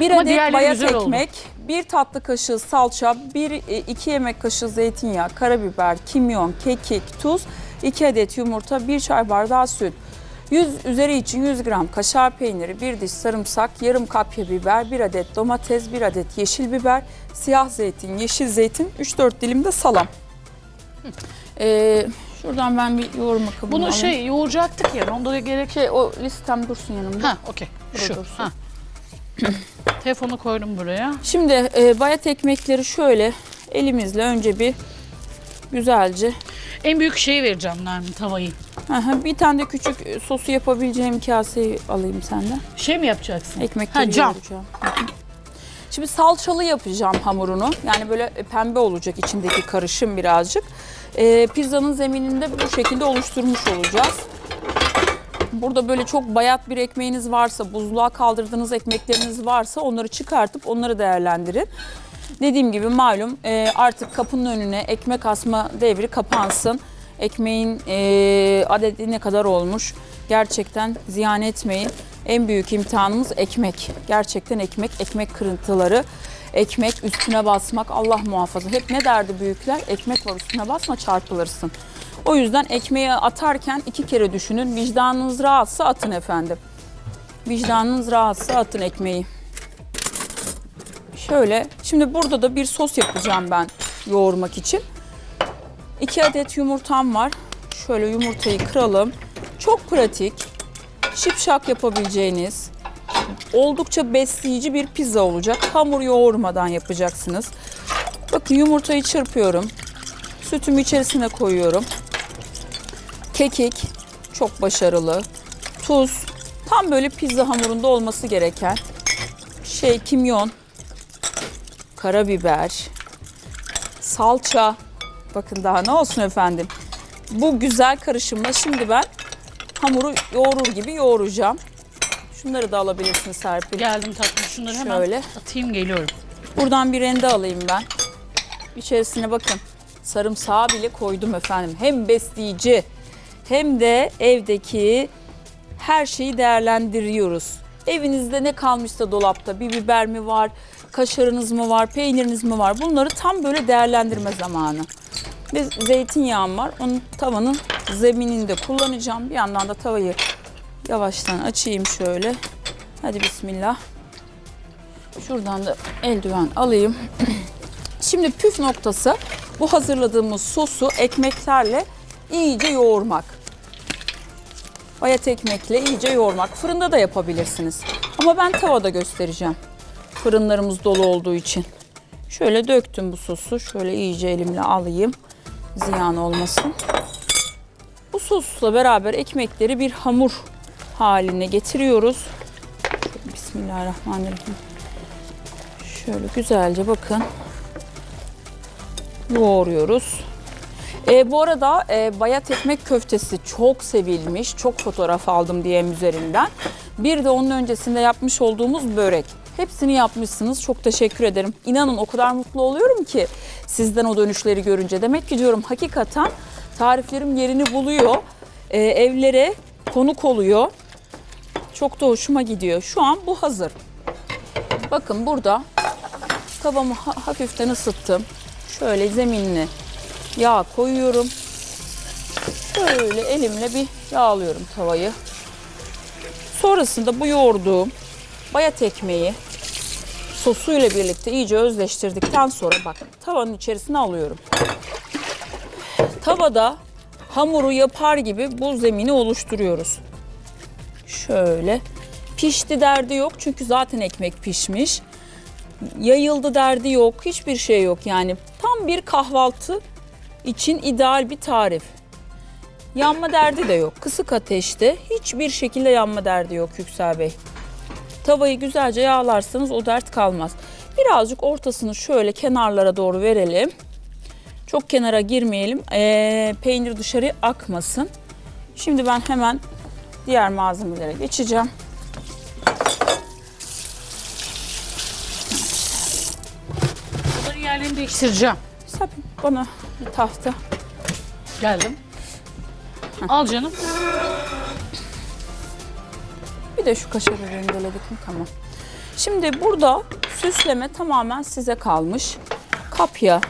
Bir Ama adet diğerleri bayat güzel oldu. ekmek, bir tatlı kaşığı salça, bir e, iki yemek kaşığı zeytinyağı, karabiber, kimyon, kekik, tuz, iki adet yumurta, bir çay bardağı süt. 100 üzeri için 100 gram kaşar peyniri, bir diş sarımsak, yarım kapya biber, bir adet domates, bir adet yeşil biber, siyah zeytin, yeşil zeytin, 3-4 dilim de salam. Ee, şuradan ben bir yoğurma kabını Bunu alayım. şey yoğuracaktık ya. Onda da gerek şey o listem dursun yanımda. Ha okey. Burada Şu. dursun. Ha. Telefonu koydum buraya. Şimdi e, bayat ekmekleri şöyle elimizle önce bir güzelce En büyük şeyi vereceğim Nermin tavayı. Aha, bir tane de küçük e, sosu yapabileceğim kaseyi alayım senden. Şey mi yapacaksın? Ekmekleri Ha, cam. Şimdi salçalı yapacağım hamurunu. Yani böyle pembe olacak içindeki karışım birazcık. E, pizzanın zemininde bu şekilde oluşturmuş olacağız. Burada böyle çok bayat bir ekmeğiniz varsa, buzluğa kaldırdığınız ekmekleriniz varsa onları çıkartıp onları değerlendirin. Dediğim gibi malum e, artık kapının önüne ekmek asma devri kapansın. Ekmeğin e, adedi ne kadar olmuş gerçekten ziyan etmeyin. En büyük imtihanımız ekmek. Gerçekten ekmek, ekmek kırıntıları, ekmek üstüne basmak Allah muhafaza. Hep ne derdi büyükler? Ekmek var üstüne basma çarpılırsın. O yüzden ekmeği atarken iki kere düşünün. Vicdanınız rahatsa atın efendim. Vicdanınız rahatsa atın ekmeği. Şöyle, şimdi burada da bir sos yapacağım ben yoğurmak için. 2 adet yumurtam var. Şöyle yumurtayı kıralım. Çok pratik, şipşak yapabileceğiniz, oldukça besleyici bir pizza olacak. Hamur yoğurmadan yapacaksınız. Bakın yumurtayı çırpıyorum. Sütümü içerisine koyuyorum. Kekik, çok başarılı. Tuz, tam böyle pizza hamurunda olması gereken şey kimyon, karabiber, salça. Bakın daha ne olsun efendim. Bu güzel karışımla şimdi ben hamuru yoğurur gibi yoğuracağım. Şunları da alabilirsiniz Serpil. Geldim tatlım. Şunları hemen Şöyle. atayım geliyorum. Buradan bir rende alayım ben. İçerisine bakın. Sarımsağı bile koydum efendim. Hem besleyici hem de evdeki her şeyi değerlendiriyoruz. Evinizde ne kalmışsa dolapta bir biber mi var, kaşarınız mı var, peyniriniz mi var bunları tam böyle değerlendirme zamanı. Ve zeytinyağım var. Onun tavanın zemininde kullanacağım. Bir yandan da tavayı yavaştan açayım şöyle. Hadi bismillah. Şuradan da eldiven alayım. Şimdi püf noktası bu hazırladığımız sosu ekmeklerle iyice yoğurmak. Bayat ekmekle iyice yoğurmak. Fırında da yapabilirsiniz. Ama ben tavada göstereceğim. Fırınlarımız dolu olduğu için. Şöyle döktüm bu sosu. Şöyle iyice elimle alayım. Ziyan olmasın. Bu sosla beraber ekmekleri bir hamur haline getiriyoruz. Bismillahirrahmanirrahim. Şöyle güzelce bakın. Yoğuruyoruz. E, bu arada e, bayat ekmek köftesi çok sevilmiş. Çok fotoğraf aldım DM üzerinden. Bir de onun öncesinde yapmış olduğumuz börek. Hepsini yapmışsınız. Çok teşekkür ederim. İnanın o kadar mutlu oluyorum ki sizden o dönüşleri görünce. Demek ki diyorum hakikaten tariflerim yerini buluyor. E, evlere konuk oluyor. Çok da hoşuma gidiyor. Şu an bu hazır. Bakın burada tavamı ha- hafiften ısıttım. Şöyle zeminine yağ koyuyorum. Şöyle elimle bir yağlıyorum tavayı. Sonrasında bu yoğurduğum bayat ekmeği sosuyla birlikte iyice özleştirdikten sonra bak tavanın içerisine alıyorum. Tavada hamuru yapar gibi bu zemini oluşturuyoruz. Şöyle pişti derdi yok çünkü zaten ekmek pişmiş. Yayıldı derdi yok, hiçbir şey yok yani. Tam bir kahvaltı için ideal bir tarif. Yanma derdi de yok. Kısık ateşte hiçbir şekilde yanma derdi yok Yüksel Bey. Tavayı güzelce yağlarsanız o dert kalmaz. Birazcık ortasını şöyle kenarlara doğru verelim. Çok kenara girmeyelim. Ee, peynir dışarı akmasın. Şimdi ben hemen diğer malzemelere geçeceğim. Bunların yerlerini değiştireceğim. Serpil bana tahta. Geldim. Al canım. Bir de şu kaşarı rendeledik mi? Tamam. Şimdi burada süsleme tamamen size kalmış. Kapya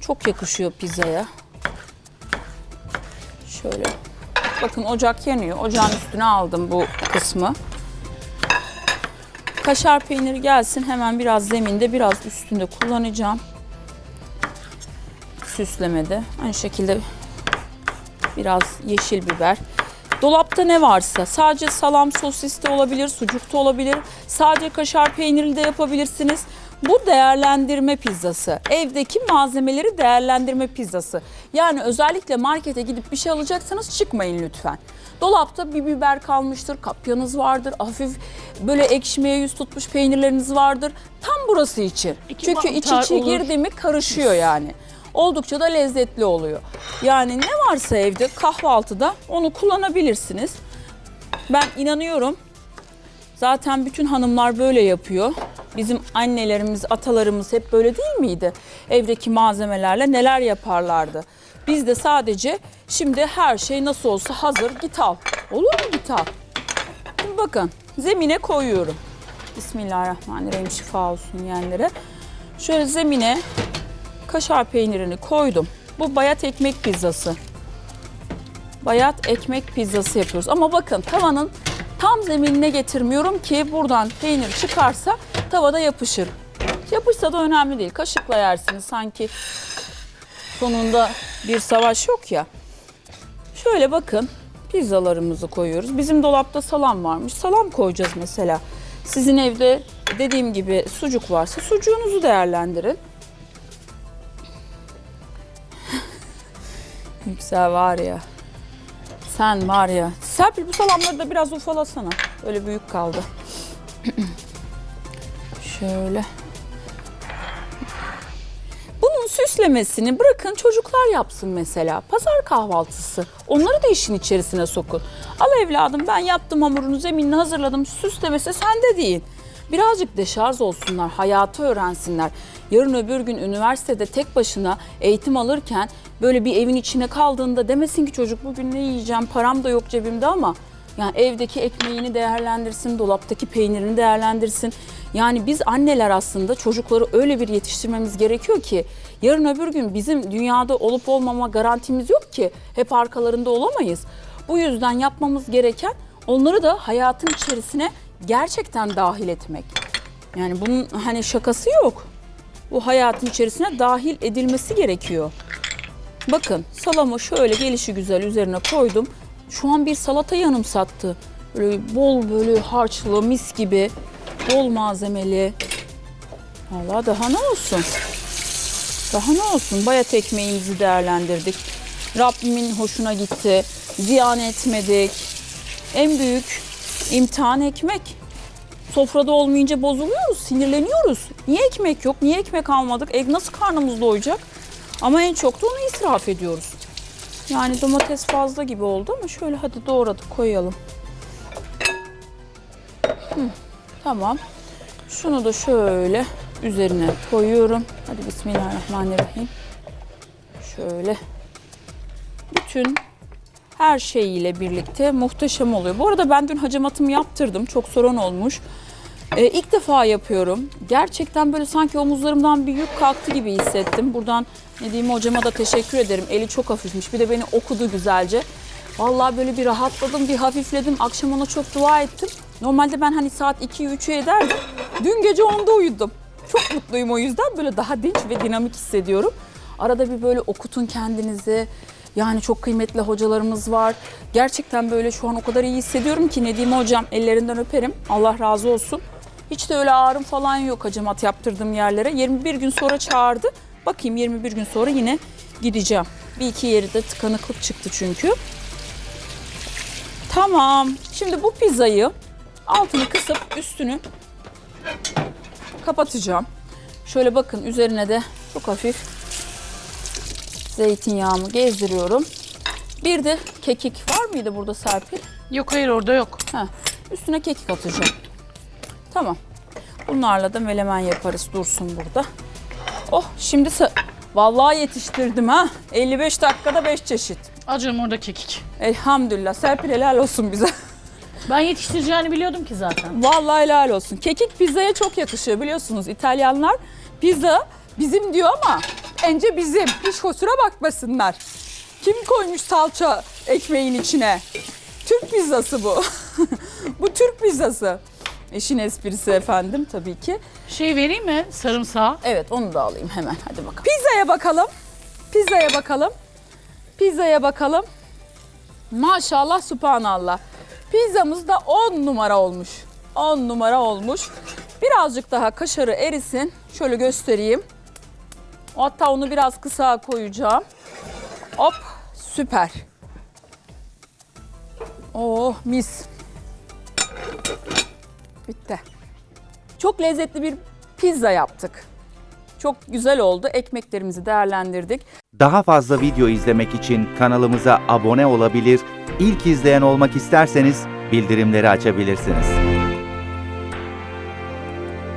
çok yakışıyor pizzaya. Şöyle. Bakın ocak yanıyor. Ocağın üstüne aldım bu kısmı. Kaşar peyniri gelsin. Hemen biraz zeminde, biraz üstünde kullanacağım. Süslemede. Aynı şekilde biraz yeşil biber. Dolapta ne varsa sadece salam sosis de olabilir, sucuk da olabilir. Sadece kaşar peynirli de yapabilirsiniz. Bu değerlendirme pizzası. Evdeki malzemeleri değerlendirme pizzası. Yani özellikle markete gidip bir şey alacaksanız çıkmayın lütfen. Dolapta bir biber kalmıştır, kapyanız vardır, hafif böyle ekşimeye yüz tutmuş peynirleriniz vardır. Tam burası için. İki Çünkü iç içe girdi mi karışıyor yani. Oldukça da lezzetli oluyor. Yani ne varsa evde kahvaltıda onu kullanabilirsiniz. Ben inanıyorum. Zaten bütün hanımlar böyle yapıyor. Bizim annelerimiz, atalarımız hep böyle değil miydi? Evdeki malzemelerle neler yaparlardı? Biz de sadece şimdi her şey nasıl olsa hazır git al. Olur mu git al? Şimdi bakın zemine koyuyorum. Bismillahirrahmanirrahim şifa olsun yiyenlere. Şöyle zemine kaşar peynirini koydum. Bu bayat ekmek pizzası. Bayat ekmek pizzası yapıyoruz. Ama bakın tavanın tam zeminine getirmiyorum ki buradan peynir çıkarsa tavada yapışır. Yapışsa da önemli değil. Kaşıkla yersiniz sanki sonunda bir savaş yok ya. Şöyle bakın pizzalarımızı koyuyoruz. Bizim dolapta salam varmış. Salam koyacağız mesela. Sizin evde dediğim gibi sucuk varsa sucuğunuzu değerlendirin. Yüksel var ya. Sen var ya. Serpil bu salamları da biraz ufalasana. Öyle büyük kaldı. Şöyle. Bunun süslemesini bırakın çocuklar yapsın mesela. Pazar kahvaltısı. Onları da işin içerisine sokun. Al evladım ben yaptım hamurunu zeminini hazırladım. Süslemesi sende değil. Birazcık deşarj olsunlar, hayatı öğrensinler. Yarın öbür gün üniversitede tek başına eğitim alırken böyle bir evin içine kaldığında demesin ki çocuk bugün ne yiyeceğim param da yok cebimde ama yani evdeki ekmeğini değerlendirsin, dolaptaki peynirini değerlendirsin. Yani biz anneler aslında çocukları öyle bir yetiştirmemiz gerekiyor ki yarın öbür gün bizim dünyada olup olmama garantimiz yok ki. Hep arkalarında olamayız. Bu yüzden yapmamız gereken onları da hayatın içerisine gerçekten dahil etmek. Yani bunun hani şakası yok. Bu hayatın içerisine dahil edilmesi gerekiyor. Bakın salamı şöyle gelişi güzel üzerine koydum. Şu an bir salata yanımsattı. Böyle bol böyle harçlı mis gibi. Bol malzemeli. Vallahi daha ne olsun. Daha ne olsun. Bayat ekmeğimizi değerlendirdik. Rabbimin hoşuna gitti. Ziyan etmedik. En büyük imtihan ekmek. Sofrada olmayınca bozuluyoruz, sinirleniyoruz. Niye ekmek yok? Niye ekmek almadık? E nasıl karnımız doyacak? Ama en çok da onu israf ediyoruz. Yani domates fazla gibi oldu ama şöyle hadi doğradık koyalım. Hı, tamam. Şunu da şöyle üzerine koyuyorum. Hadi bismillahirrahmanirrahim. Şöyle. Bütün her şeyiyle birlikte muhteşem oluyor. Bu arada ben dün hacamatımı yaptırdım. Çok soran olmuş. Ee, ilk defa yapıyorum. Gerçekten böyle sanki omuzlarımdan bir yük kalktı gibi hissettim. Buradan Nedim hocama da teşekkür ederim. Eli çok hafifmiş. Bir de beni okudu güzelce. Vallahi böyle bir rahatladım, bir hafifledim. Akşam ona çok dua ettim. Normalde ben hani saat 2'yi 3'ü ederdim. Dün gece 10'da uyudum. Çok mutluyum o yüzden. Böyle daha dinç ve dinamik hissediyorum. Arada bir böyle okutun kendinizi. Yani çok kıymetli hocalarımız var. Gerçekten böyle şu an o kadar iyi hissediyorum ki Nedim hocam ellerinden öperim. Allah razı olsun. Hiç de öyle ağrım falan yok hacamat yaptırdığım yerlere. 21 gün sonra çağırdı. Bakayım 21 gün sonra yine gideceğim. Bir iki yeri de tıkanıklık çıktı çünkü. Tamam. Şimdi bu pizzayı altını kısıp üstünü kapatacağım. Şöyle bakın üzerine de çok hafif zeytinyağımı gezdiriyorum. Bir de kekik var mıydı burada Serpil? Yok hayır orada yok. Heh, üstüne kekik atacağım. Tamam. Bunlarla da melemen yaparız dursun burada. Oh şimdi vallahi yetiştirdim ha. 55 dakikada 5 çeşit. Al canım orada kekik. Elhamdülillah. Serpil helal olsun bize. Ben yetiştireceğini biliyordum ki zaten. Vallahi helal olsun. Kekik pizzaya çok yakışıyor biliyorsunuz. İtalyanlar pizza bizim diyor ama bence bizim. Hiç kusura bakmasınlar. Kim koymuş salça ekmeğin içine? Türk pizzası bu. bu Türk pizzası. İşin esprisi efendim tabii ki. Şey vereyim mi? Sarımsağı. Evet onu da alayım hemen. Hadi bakalım. Pizzaya bakalım. Pizzaya bakalım. Pizzaya bakalım. Maşallah subhanallah. Pizzamız da 10 numara olmuş. 10 numara olmuş. Birazcık daha kaşarı erisin. Şöyle göstereyim. Hatta onu biraz kısa koyacağım. Hop süper. Oh mis. Bitti. Çok lezzetli bir pizza yaptık. Çok güzel oldu. Ekmeklerimizi değerlendirdik. Daha fazla video izlemek için kanalımıza abone olabilir, ilk izleyen olmak isterseniz bildirimleri açabilirsiniz.